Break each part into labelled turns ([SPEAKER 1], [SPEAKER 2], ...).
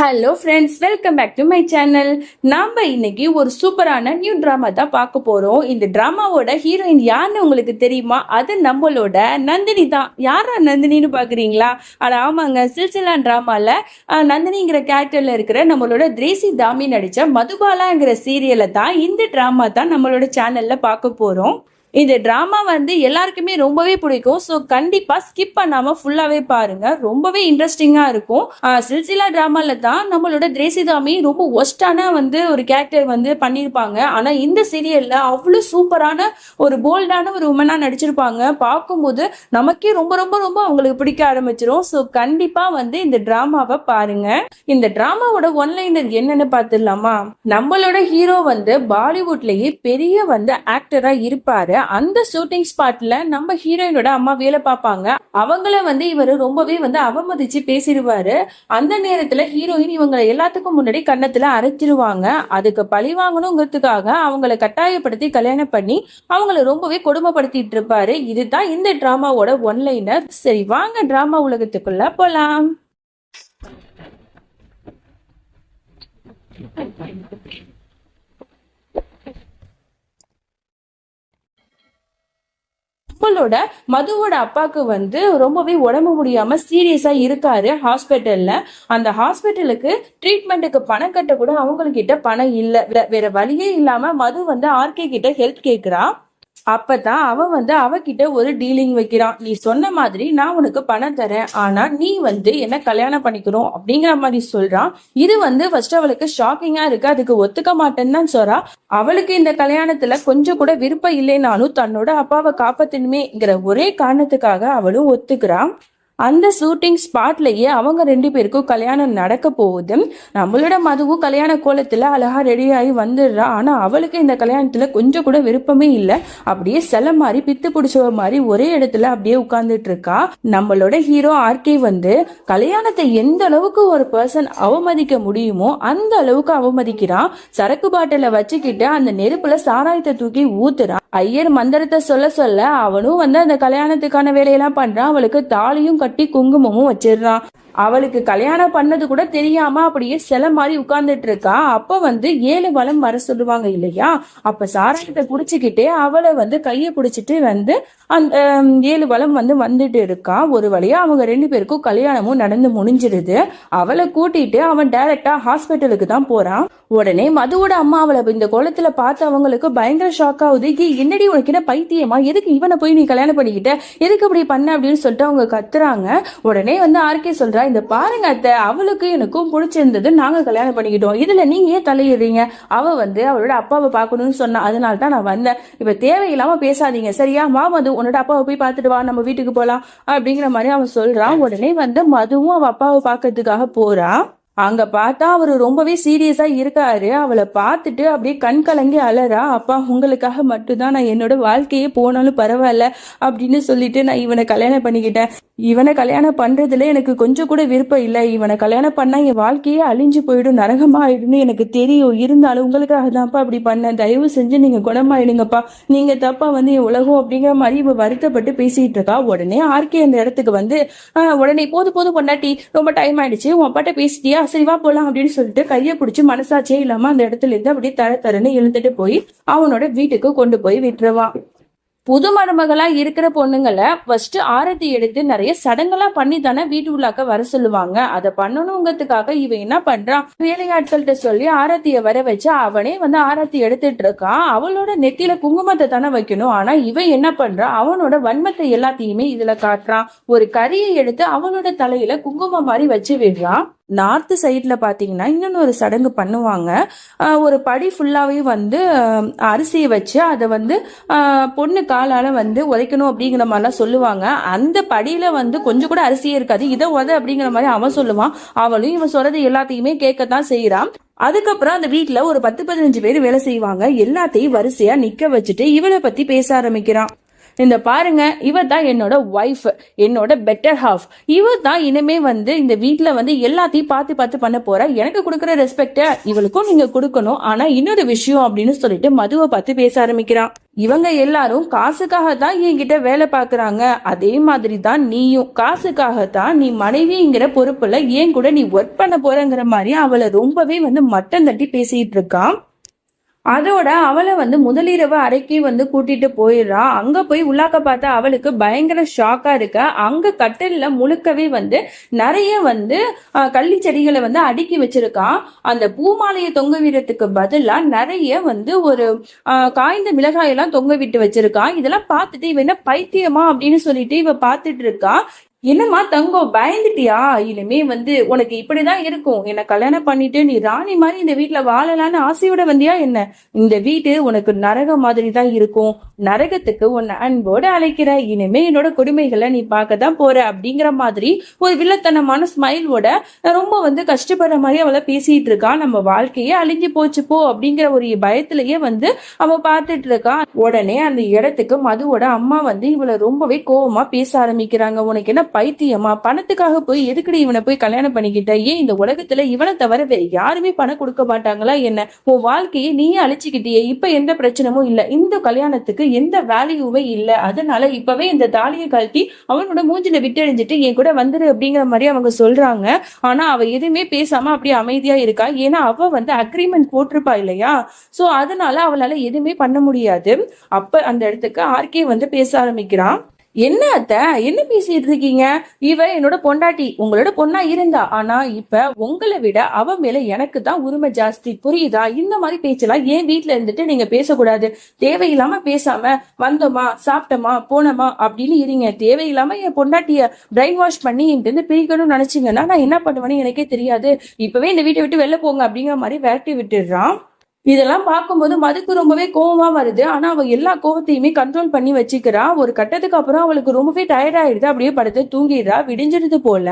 [SPEAKER 1] Hello friends welcome back to my channel நாம் இன்னைக்கு ஒரு சூப்பரான நியூ ட்ராமா தான் பார்க்க போகிறோம் இந்த ட்ராமாவோட ஹீரோயின் யாருன்னு உங்களுக்கு தெரியுமா? அது நம்மளோட நந்தினி தான். யாரா நந்தினின்னு பார்க்குறீங்களா அது ஆமாங்க. சில்சிலா ட்ராமாவில் நந்தினிங்கிற கேரக்டரில் இருக்கிற நம்மளோட திரேசி தாமி நடித்த மதுபாலாங்கிற சீரியலை தான் இந்த ட்ராமா தான் நம்மளோட சேனலில் பார்க்க போகிறோம் இந்த ட்ராமா வந்து எல்லாருக்குமே ரொம்பவே பிடிக்கும். ஸோ கண்டிப்பாக ஸ்கிப் பண்ணாமல் ஃபுல்லாகவே பாருங்கள் ரொம்பவே இன்ட்ரெஸ்டிங்காக இருக்கும். சில்சிலா ட்ராமாவில் தான் நம்மளோட திரேசிதாமி ரொம்ப ஒஸ்டான வந்து ஒரு கேரக்டர் வந்து பண்ணியிருப்பாங்க ஆனால் இந்த சீரியலில் அவ்வளோ சூப்பரான ஒரு போல்டான ஒரு உமனாக நடிச்சிருப்பாங்க. பார்க்கும்போது நமக்கே ரொம்ப ரொம்ப ரொம்ப அவங்களுக்கு பிடிக்க ஆரம்பிச்சிரும். ஸோ கண்டிப்பாக வந்து இந்த ட்ராமாவை பாருங்க. இந்த ட்ராமாவோட ஒன்லைனர் என்னன்னு பார்த்துடலாமா நம்மளோட ஹீரோ வந்து பாலிவுட்லேயே பெரிய வந்து ஆக்டராக இருப்பார். அந்த ஷூட்டிங் ஸ்பாட்ல நம்ம ஹீரோயினோட அம்மா வேலை பார்ப்பாங்க. அவங்கள வந்து இவர் ரொம்பவே வந்து அவமதிச்சு பேசிடுவாரு. அந்த நேரத்துல ஹீரோயின் இவங்களை எல்லாத்துக்கும் முன்னாடி கன்னத்துல அரைச்சிருவாங்க. அதுக்கு பழி வாங்கணுங்கிறதுக்காக அவங்கள கட்டாயப்படுத்தி கல்யாணம் பண்ணி அவங்கள ரொம்பவே கொடுமைப்படுத்திட்டு இருப்பாரு. இதுதான் இந்த டிராமாவோட ஒன்லைனர் சரி வாங்க டிராமா உலகத்துக்குள்ள போலாம். நம்மளோட மதுவோட அப்பாவுக்கு வந்து ரொம்பவே உடம்பு முடியாம சீரியஸா இருக்காரு ஹாஸ்பிட்டல்ல அந்த ஹாஸ்பிட்டலுக்கு ட்ரீட்மெண்ட்டுக்கு பணம் கட்ட கூட அவங்க கிட்ட பணம் இல்ல. வேற வழியே இல்லாம மது வந்து ஆர்கே கிட்ட ஹெல்ப் கேக்குறா. அப்பதான் அவன் வந்து அவகிட்ட ஒரு டீலிங் வைக்கிறான். நீ சொன்ன மாதிரி நான் உனக்கு பணம் தரேன். ஆனா நீ வந்து என்ன கல்யாணம் பண்ணிக்கணும் அப்படிங்கிற மாதிரி சொல்றான். இது வந்து ஃபர்ஸ்ட் அவளுக்கு ஷாக்கிங்கா இருக்கு. அதுக்கு ஒத்துக்க மாட்டேன்னு தான் சொல்றா. அவளுக்கு இந்த கல்யாணத்துல கொஞ்சம் கூட விருப்பம் இல்லைனாலும் தன்னோட அப்பாவை காப்பாத்தணுமேங்கிற ஒரே காரணத்துக்காக அவளும் ஒத்துக்கிறான். அந்த ஷூட்டிங் ஸ்பாட்லயே அவங்க ரெண்டு பேருக்கும் கல்யாணம் நடக்க போகுது. நம்மளோட மதுவும் கல்யாண கோலத்துல அழகா ரெடி ஆகி வந்துடுறா. ஆனா அவளுக்கு இந்த கல்யாணத்துல கொஞ்சம் கூட விருப்பமே இல்லை. அப்படியே சில மாதிரி பித்து பிடிச்சவ மாதிரி ஒரே இடத்துல அப்படியே உட்கார்ந்துட்டு இருக்கா நம்மளோட ஹீரோ ஆர்கே வந்து கல்யாணத்தை எந்த அளவுக்கு ஒரு பர்சன் அவமதிக்க முடியுமோ அந்த அளவுக்கு அவமதிக்கிறான் சரக்கு பாட்டில வச்சுக்கிட்டு அந்த நெருப்புல சாராயத்தை தூக்கி ஊத்துறான் ஐயர் மந்திரத்தை சொல்ல சொல்ல அவனும் வந்து அந்த கல்யாணத்துக்கான வேலையெல்லாம் பண்றான். அவளுக்கு தாலியும் கட்டி குங்குமமும் வச்சிடுறான் அவளுக்கு கல்யாணம் பண்ணது கூட தெரியாம அப்படியே சில மாதிரி உட்கார்ந்துட்டு இருக்கா. அப்ப வந்து ஏழு வளம் வர சொல்லுவாங்க இல்லையா? அப்ப சாராயத்தை குடிச்சுக்கிட்டே அவளை வந்து கையை பிடிச்சிட்டு வந்து அந்த ஏழு வளம் வந்து வந்துட்டு இருக்கா. ஒரு வழியா அவங்க ரெண்டு பேருக்கும் கல்யாணமும் நடந்து முடிஞ்சிருது அவளை கூட்டிட்டு அவன் டைரக்டா ஹாஸ்பிட்டலுக்கு தான் போறான். உடனே மதுவோட அம்மா அவளை இந்த கோலத்துல பார்த்து அவங்களுக்கு பயங்கர ஷாக் ஆகுது. என்னடி உனக்கு என்ன பைத்தியமா? எதுக்கு இவனை போய் நீ கல்யாணம் பண்ணிக்கிட்ட? எதுக்கு இப்படி பண்ண? அப்படின்னு சொல்லிட்டு அவங்க கத்துறாங்க. உடனே வந்து ஆர்கே சொல்றா இந்த பாருங்க அத்தை அவளுக்கு எனக்கும் பிடிச்சிருந்தது. நாங்க கல்யாணம் பண்ணிக்கிட்டோம். இதுல நீங்க ஏன் தலையிடுறீங்க? அவ வந்து அவளோட அப்பாவை பார்க்கணும்னு சொன்னா. அதனால தான் நான் வந்தேன். இப்ப தேவையில்லாம பேசாதீங்க. சரியா? வா மது உன்னோட அப்பாவை போய் பார்த்துட்டு வா. நம்ம வீட்டுக்கு போலாம். அப்படிங்கிற மாதிரி அவன் சொல்றான். உடனே வந்து மதுவும் அவ அப்பாவை பார்க்கறதுக்காக போறா. அங்க பார்த்தா அவரு ரொம்பவே சீரியஸா இருக்காரு. அவளை பார்த்துட்டு அப்படியே கண் கலங்கி அலறா அப்பா உங்களுக்காக மட்டும்தான் நான் என்னோட வாழ்க்கையே போனாலும் பரவாயில்ல அப்படின்னு சொல்லிட்டு நான் இவனை கல்யாணம் பண்ணிக்கிட்டேன். இவனை கல்யாணம் பண்றதுல எனக்கு கொஞ்சம் கூட விருப்பம் இல்லை. இவனை கல்யாணம் பண்ணா என் வாழ்க்கையே அழிஞ்சு போயிடும் நரகமா ஆயிடும்னு எனக்கு தெரியும். இருந்தாலும் உங்களுக்காக தான்ப்பா அப்படி பண்ணேன். தயவு செஞ்சு நீங்க குணமாயிடுங்கப்பா. நீங்க தப்பா வந்து என் உலகம் அப்படிங்கிற மாதிரி இவ வருத்தப்பட்டு பேசிட்டு இருக்கா. உடனே ஆர்கே அந்த இடத்துக்கு வந்து உடனே போது போது பொண்டாட்டி. ரொம்ப டைம் ஆயிடுச்சு. உன் அப்பாட்ட பேசிட்டியா? சரி வா போலாம் அப்படின்னு சொல்லிட்டு கையை பிடிச்சி மனசாட்சியே இல்லாம அந்த இடத்துல இருந்து அப்படியே தர தரன்னு இழுத்துட்டு போய் அவனோட வீட்டுக்கு கொண்டு போய் விட்டுருவான் புது மருமகளா இருக்கிற பொண்ணுங்களை ஃபர்ஸ்ட் ஆரத்தி எடுத்து நிறைய சடங்கெல்லாம் பண்ணி தானே வீட்டு உள்ளாக்க வர சொல்லுவாங்க. அதை பண்ணணுங்கிறதுக்காக இவன் என்ன பண்றான்? வேலையாட்கள்கிட்ட சொல்லி ஆரத்திய வர வச்சு அவனே வந்து ஆரத்தி எடுத்துட்டு இருக்கான் அவளோட நெத்தியில குங்குமத்தை தானே வைக்கணும். ஆனா இவன் என்ன பண்றான்? அவனோட வன்மத்தை எல்லாத்தையுமே இதுல காட்டுறான். ஒரு கரியை எடுத்து அவனோட தலையில குங்குமம் மாதிரி வச்சு விடுறான். நார்த்து சைடில் பார்த்தீங்கன்னா இன்னொன்று ஒரு சடங்கு பண்ணுவாங்க. ஒரு படி ஃபுல்லாகவே வந்து அரிசியை வச்சு அதை வந்து பொண்ணு காலால் வந்து உதைக்கணும் அப்படிங்கிற மாதிரிலாம் சொல்லுவாங்க. அந்த படியில் வந்து கொஞ்சம் கூட அரிசியே இருக்காது. இதை உத அப்படிங்கிற மாதிரி அவன் சொல்லுவான். அவளும் இவன் சொல்கிறது எல்லாத்தையுமே கேட்கத்தான் செய்கிறான் அதுக்கப்புறம் அந்த வீட்டில் ஒரு பத்து பதினஞ்சு பேர் வேலை செய்வாங்க. எல்லாத்தையும் வரிசையாக நிற்க வச்சுட்டு இவளை பற்றி பேச ஆரம்பிக்கிறான். இந்த பாருங்க இவ தான் என்னோட ஒய்ஃப் என்னோட பெட்டர் ஹாஃப் இவ தான் இனிமே வந்து இந்த வீட்டில் வந்து எல்லாத்தையும் பார்த்து பார்த்து பண்ண போறா. எனக்கு கொடுக்குற ரெஸ்பெக்டை இவளுக்கும் நீங்க கொடுக்கணும். ஆனா இன்னொரு விஷயம் அப்படின்னு சொல்லிட்டு மதுவை பார்த்து பேச ஆரம்பிக்கிறான் இவங்க எல்லாரும் காசுக்காக தான் என்கிட்ட வேலை பார்க்குறாங்க. அதே மாதிரி தான் நீயும். காசுக்காக தான் நீ மனைவிங்கிற பொறுப்புல ஏன் கூட நீ ஒர்க் பண்ண போறங்கிற மாதிரி அவளை ரொம்பவே வந்து மட்டம் தட்டி பேசிட்டு இருக்கான் அதோட அவளை வந்து முதலிரவு அறைக்கு வந்து கூட்டிட்டு போயிடுறா. அங்க போய் உள்ளாக்க பார்த்தா அவளுக்கு பயங்கர ஷாக்கா இருக்க. அங்க கட்டில்ல முழுக்கவே வந்து நிறைய வந்து கள்ளி செடிகளை வந்து அடுக்கி வச்சிருக்கான் அந்த பூமாலையை தொங்க விடுறதுக்கு பதிலா நிறைய வந்து ஒரு காய்ந்த மிளகாயெல்லாம் தொங்க விட்டு வச்சிருக்கான் இதெல்லாம் பார்த்துட்டு இவ என்ன பைத்தியமா அப்படின்னு சொல்லிட்டு இவ பார்த்துட்டு இருக்கா. என்னம்மா தங்கம் பயந்துட்டியா? இனிமே வந்து உனக்கு இப்படிதான் இருக்கும். என்ன கல்யாணம் பண்ணிட்டு நீ ராணி மாதிரி இந்த வீட்ல வாழலான்னு ஆசையோட வந்தியா என்ன? இந்த வீட்டு உனக்கு நரக மாதிரி தான் இருக்கும். நரகத்துக்கு உன்னை அன்போடு அழைக்கிற. இனிமே என்னோட கொடுமைகளை நீ பார்க்க தான் போற அப்படிங்கிற மாதிரி ஒரு வில்லத்தனமான ஸ்மைலோட ரொம்ப வந்து கஷ்டப்படுற மாதிரி அவளை பேசிட்டு இருக்கா. நம்ம வாழ்க்கையே அழிஞ்சு போச்சு போ அப்படிங்கிற ஒரு பயத்திலேயே வந்து அவ பார்த்துட்டு இருக்கா. உடனே அந்த இடத்துக்கு மதுவோட அம்மா வந்து இவளை ரொம்பவே கோவமா பேச ஆரம்பிக்கிறாங்க. உனக்கு என்ன பைத்தியமா? பணத்துக்காக போய் எதுக்குடி இவனை போய் கல்யாணம் பண்ணிக்கிட்ட? ஏன் இந்த உலகத்துல இவனை தவிர வேற யாருமே பணம் கொடுக்க மாட்டாங்களா என்ன? உன் வாழ்க்கையை நீயே அழிச்சுக்கிட்டியே. இப்ப எந்த பிரச்சனமும் இல்ல. இந்த கல்யாணத்துக்கு எந்த வேல்யூவே இல்ல. அதனால இப்பவே இந்த தாலியை கழட்டி அவனோட மூஞ்சில விட்டெழிஞ்சிட்டு என் கூட வந்துரு அப்படிங்கிற மாதிரி அவங்க சொல்றாங்க. ஆனா அவ எதுவுமே பேசாம அப்படியே அமைதியா இருக்கா? ஏன்னா அவ வந்து அக்ரிமெண்ட் போட்டிருப்பா இல்லையா? சோ அதனால அவளால எதுவுமே பண்ண முடியாது. அப்ப அந்த இடத்துக்கு ஆர்கே வந்து பேச ஆரம்பிக்கிறான். என்ன அத்தை? என்ன பேசிட்டு இருக்கீங்க இவ என்னோட பொண்டாட்டி. உங்களோட பொண்ணா இருந்தா. ஆனா இப்ப உங்களை விட அவ மேல எனக்கு தான் உரிமை ஜாஸ்தி. புரியுதா? இந்த மாதிரி பேச்செல்லாம் ஏன் வீட்டுல இருந்துட்டு நீங்க பேசக்கூடாது? தேவையில்லாம பேசாம வந்தோமா சாப்பிட்டோமா போனோமா அப்படின்னு இருங்க. தேவையில்லாம என் பொண்டாட்டிய பிரெயின் வாஷ் பண்ணி என்கிட்ட பிரிக்கணும்னு நினைச்சீங்கன்னா நான் என்ன பண்ணுவேன்னு எனக்கே தெரியாது. இப்பவே இந்த வீட்டை விட்டு வெளில போங்க அப்படிங்கிற மாதிரி விரட்டி விட்டுடுறான். இதெல்லாம் பார்க்கும்போது மதுக்கு ரொம்பவே கோவமா வருது. ஆனா அவ எல்லா கோவத்தையுமே கண்ட்ரோல் பண்ணி வச்சுக்கிறா. ஒரு கட்டத்துக்கு அப்புறம் அவளுக்கு ரொம்பவே டயர்ட் ஆயிடுது. அப்படியே படுத்து தூங்கிடுறா. விடிஞ்சிருது போல.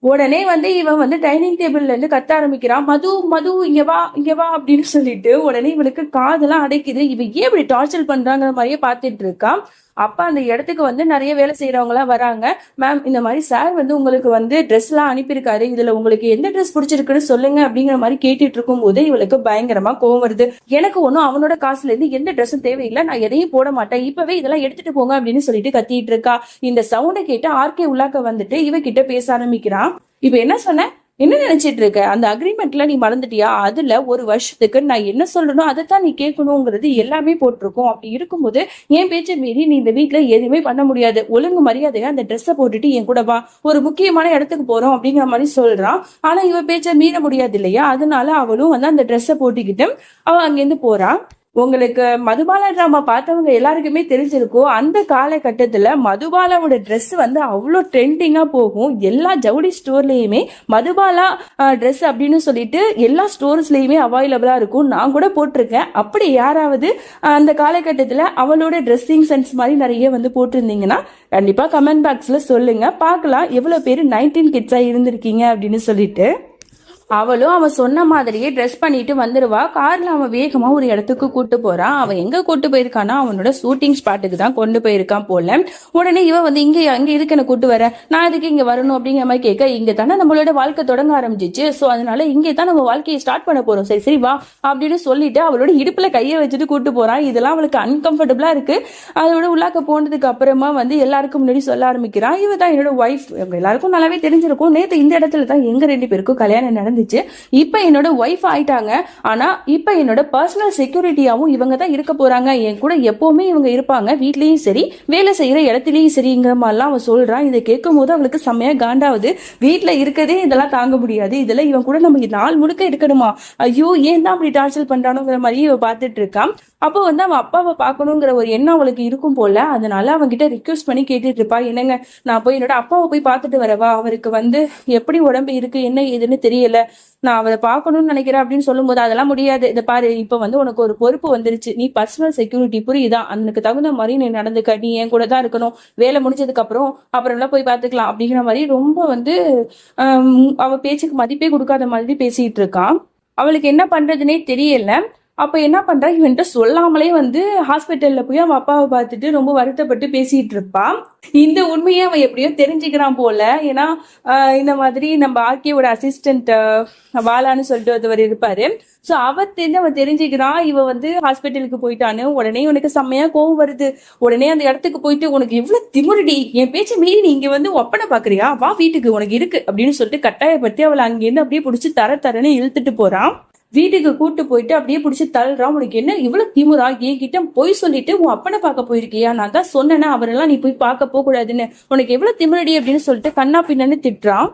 [SPEAKER 1] உடனே வந்து இவன் வந்து டைனிங் டேபிள்ல இருந்து கத்த ஆரம்பிக்கிறான். மது மது இங்க வா இங்க வா அப்படின்னு சொல்லிட்டு உடனே இவளுக்கு காதெல்லாம் அடைக்குது. இவன் ஏன் இப்படி டார்ச்சர் பண்றாங்கிற மாதிரியே பாத்துட்டு இருக்கான் அப்ப அந்த இடத்துக்கு வந்து நிறைய வேலை செய்யறவங்க எல்லாம் வராங்க. மேம் இந்த மாதிரி சார் வந்து உங்களுக்கு வந்து ட்ரெஸ் எல்லாம் அனுப்பியிருக்காரு. இதுல உங்களுக்கு எந்த ட்ரெஸ் பிடிச்சிருக்குன்னு சொல்லுங்க அப்படிங்கிற மாதிரி கேட்டுட்டு இருக்கும் போது இவளுக்கு பயங்கரமா கோவம் வருது. எனக்கு ஒன்றும் அவனோட காசுல இருந்து எந்த ட்ரெஸ்ஸும் தேவையில்லை. நான் எதையும் போட மாட்டேன். இப்பவே இதெல்லாம் எடுத்துட்டு போங்க அப்படின்னு சொல்லிட்டு கத்திட்டு இருக்கா. இந்த சவுண்டை கேட்டு ஆர்கே உள்ளாக்க வந்துட்டு இவ கிட்ட பேச ஆரம்பிக்கிறான். இப்போ என்ன சொன்ன? என்ன நினைச்சிட்டு இருக்க? அந்த அக்ரிமெண்ட்ல நீ மறந்துட்டியா? அதுல ஒரு வருஷத்துக்கு நான் என்ன சொல்லணும்? அதைத்தான் நீ கேட்கணுங்கிறது எல்லாமே போட்டிருக்கோம். அப்படி இருக்கும்போது என் பேச்சை மீறி நீ இந்த வீட்டுல எதுவுமே பண்ண முடியாது. ஒழுங்கு மரியாதையா அந்த ட்ரெஸ்ஸை போட்டுட்டு என் கூட வா. ஒரு முக்கியமான இடத்துக்கு போறோம் அப்படிங்கிற மாதிரி சொல்றான். ஆனா இவ பேச்சை மீற முடியாது இல்லையா? அதனால அவளும் வந்து அந்த ட்ரெஸ்ஸை போட்டுக்கிட்டு அவ அங்கேருந்து போறான் உங்களுக்கு மதுபாலா டிராமா பார்த்தவங்க எல்லாருக்குமே தெரிஞ்சிருக்கும். அந்த காலகட்டத்தில் மதுபாலாவோட ட்ரெஸ் வந்து அவ்வளோ ட்ரெண்டிங்காக போகும். எல்லா ஜவுளி ஸ்டோர்லேயுமே மதுபாலா ட்ரெஸ் அப்படின்னு சொல்லிட்டு எல்லா ஸ்டோர்ஸ்லேயுமே அவைலபிளாக இருக்கும். நான் கூட போட்டிருக்கேன். அப்படி யாராவது அந்த காலகட்டத்தில் அவளோட ட்ரெஸ்ஸிங் சென்ஸ் மாதிரி நிறைய வந்து போட்டிருந்தீங்கன்னா கண்டிப்பாக கமெண்ட் பாக்ஸில் சொல்லுங்கள் பார்க்கலாம். எவ்வளோ பேர் நைன்டீன் கிட்ஸாக இருந்திருக்கீங்க அப்படின்னு சொல்லிட்டு. அவளும் அவன் சொன்ன மாதிரியே ட்ரெஸ் பண்ணிட்டு வந்துருவா. கார்ல அவன் வேகமா ஒரு இடத்துக்கு கூட்டு போறான் அவன் எங்க கூட்டு போயிருக்கானா அவனோட ஷூட்டிங் ஸ்பாட்டுக்கு தான் கொண்டு போயிருக்கான் போல. உடனே இவன் வந்து இங்க அங்க இதுக்கு என்ன கூட்டு வர? நான் இதுக்கு இங்க வரணும்? அப்படிங்கிற மாதிரி கேட்க இங்க தானே நம்மளோட வாழ்க்கை தொடங்க ஆரம்பிச்சிச்சு. சோ அதனால இங்கே தான் நம்ம வாழ்க்கையை ஸ்டார்ட் பண்ண போறோம். சரி சரி வா. அப்படின்னு சொல்லிட்டு அவளோட இடுப்புல கையை வச்சுட்டு கூட்டு போறான் இதெல்லாம் அவளுக்கு அன்கம்ஃபர்டபுளா இருக்கு. அதோட உள்ளாக்க போனதுக்கு அப்புறமா வந்து எல்லாருக்கும் முன்னாடி சொல்ல ஆரம்பிக்கிறான் இவ தான் என்னோட ஒய்ஃப் எல்லாருக்கும் நல்லாவே தெரிஞ்சிருக்கும். நேத்து இந்த இடத்துல தான் எங்க ரெண்டு பேருக்கும் கல்யாணம் நடந்துச்சு இப்போ என்னோட ஒய்ஃப் ஆயிட்டாங்க. ஆனா இப்போ என்னோட பர்சனல் செக்யூரிட்டியாகவும் இவங்க தான் இருக்க போறாங்க. என் கூட எப்பவுமே இவங்க இருப்பாங்க. வீட்லயும் சரி வேலை செய்யற இடத்துலயும் சரிங்கிற மாதிரிலாம் அவன் சொல்றான் இதை கேட்கும் போது அவளுக்கு செம்மையா காண்டாவது. வீட்டில் இருக்கதே இதெல்லாம் தாங்க முடியாது. இதெல்லாம் இவன் கூட நம்ம நாள் முழுக்க இருக்கணுமா? ஐயோ ஏன் தான் அப்படி டார்ச்சர் பண்றானுங்கிற மாதிரி இவ பார்த்துட்டு இருக்கான் அப்போ வந்து அவன் அப்பாவை பார்க்கணுங்கிற ஒரு எண்ணம் அவளுக்கு இருக்கும் போல. அதனால அவன்கிட்ட ரிக்வெஸ்ட் பண்ணி கேட்டுட்டு இருப்பா. என்னங்க நான் போய் என்னோட அப்பாவை போய் பார்த்துட்டு வரவா? அவருக்கு வந்து எப்படி உடம்பு இருக்கு? என்ன ஏதுன்னு தெரியல. நான் அவரை பார்க்கணும்னு நினைக்கிறேன் அப்படின்னு சொல்லும்போது அதெல்லாம் முடியாது. இதை பாரு இப்போ வந்து உனக்கு ஒரு பொறுப்பு வந்துருச்சு. நீ பர்சனல் செக்யூரிட்டி புரியுதா? அதுக்கு தகுந்த மாதிரி நீ நடந்துக்க. நீ என் கூட தான் இருக்கணும். வேலை முடிஞ்சதுக்கு அப்புறம் அப்புறம்லாம் போய் பார்த்துக்கலாம் அப்படிங்கிற மாதிரி ரொம்ப வந்து அவ பேச்சுக்கு மதிப்பே கொடுக்காத மாதிரி பேசிட்டு இருக்கான் அவளுக்கு என்ன பண்றதுனே தெரியல. அப்போ என்ன பண்றா? இவன்கிட்ட சொல்லாமலே வந்து ஹாஸ்பிட்டல்ல போய் அவன் அப்பாவை பார்த்துட்டு ரொம்ப வருத்தப்பட்டு பேசிட்டு இருப்பான் இந்த உண்மையை அவன் எப்படியோ தெரிஞ்சுக்கிறான் போல. ஏன்னா இந்த மாதிரி நம்ம ஆர்கேவோட அசிஸ்டன்ட் வாலான்னு சொல்லிட்டு ஒருத்தவர் இருப்பாரு. ஸோ அவர் தெரிஞ்சு அவன் தெரிஞ்சுக்கிறான் இவ வந்து ஹாஸ்பிட்டலுக்கு போயிட்டான்னு. உடனே உனக்கு செம்மையா கோவம் வருது. உடனே அந்த இடத்துக்கு போயிட்டு உனக்கு இவ்வளவு திமுறடி என் பேச்சு மீறி நீ இங்க வந்து ஒப்பனை பாக்குறியா வா வீட்டுக்கு உனக்கு இருக்கு அப்படின்னு சொல்லிட்டு கட்டாயப்படுத்தி அவளை அங்கேருந்து அப்படியே பிடிச்சி தர தரன்னு இழுத்துட்டு போறான். வீட்டுக்கு கூட்டு போயிட்டு அப்படியே பிடிச்சி தள்ளுறான் உனக்கு என்ன இவ்வளவு திமுறா? என்கிட்ட பொய் சொல்லிட்டு உன் அப்பனை பார்க்க போயிருக்கியா? நான் தான் சொன்னேன்னா அவரெல்லாம் நீ போய் பார்க்க போக கூடாதுன்னு உனக்கு எவ்வளவு திமிரடி அப்படின்னு சொல்லிட்டு கண்ணா பின்னன்னு திட்டுறான்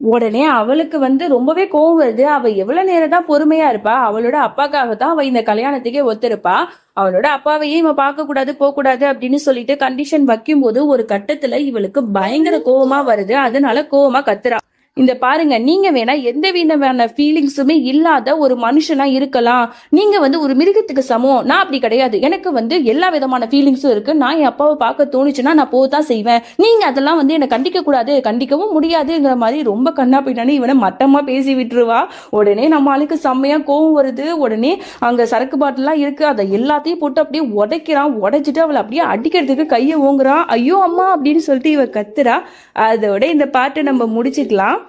[SPEAKER 1] உடனே அவளுக்கு வந்து ரொம்பவே கோவம் வருது. அவ எவ்வளவு நேரம் தான் பொறுமையா இருப்பா? அவளோட அப்பாக்காக தான் அவ இந்த கல்யாணத்துக்கே ஒத்துருப்பா. அவளோட அப்பாவையே இவன் பார்க்க கூடாது போக கூடாது அப்படின்னு சொல்லிட்டு கண்டிஷன் வைக்கும் போது ஒரு கட்டத்துல இவளுக்கு பயங்கர கோவமா வருது. அதனால கோவமா கத்துறா. இந்த பாருங்க நீங்க வேணா எந்த விதமான ஃபீலிங்ஸுமே இல்லாத ஒரு மனுஷனா இருக்கலாம். நீங்க வந்து ஒரு மிருகத்துக்கு சமம். நான் அப்படி கிடையாது. எனக்கு வந்து எல்லா விதமான ஃபீலிங்ஸும் இருக்கு. நான் என் அப்பாவை பார்க்க தோணுச்சுன்னா நான் போதான் செய்வேன். நீங்க அதெல்லாம் வந்து என்னை கண்டிக்க கூடாது. கண்டிக்கவும் முடியாதுங்கிற மாதிரி ரொம்ப கண்ணா போயிட்டானே இவனை மட்டமா பேசி விட்டுருவா. உடனே நம்ம ஆளுக்கு செம்மையா கோவம் வருது. உடனே அங்க சரக்கு பாட்டிலாம் இருக்கு. அதை எல்லாத்தையும் போட்டு அப்படியே உடைக்கிறான். உடைச்சிட்டு அவளை அப்படியே அடிக்கிறதுக்கு கையை ஓங்குறான். ஐயோ அம்மா அப்படின்னு சொல்லிட்டு இவ கத்துறா. அதோட இந்த பாட்டை நம்ம முடிச்சுக்கலாம்.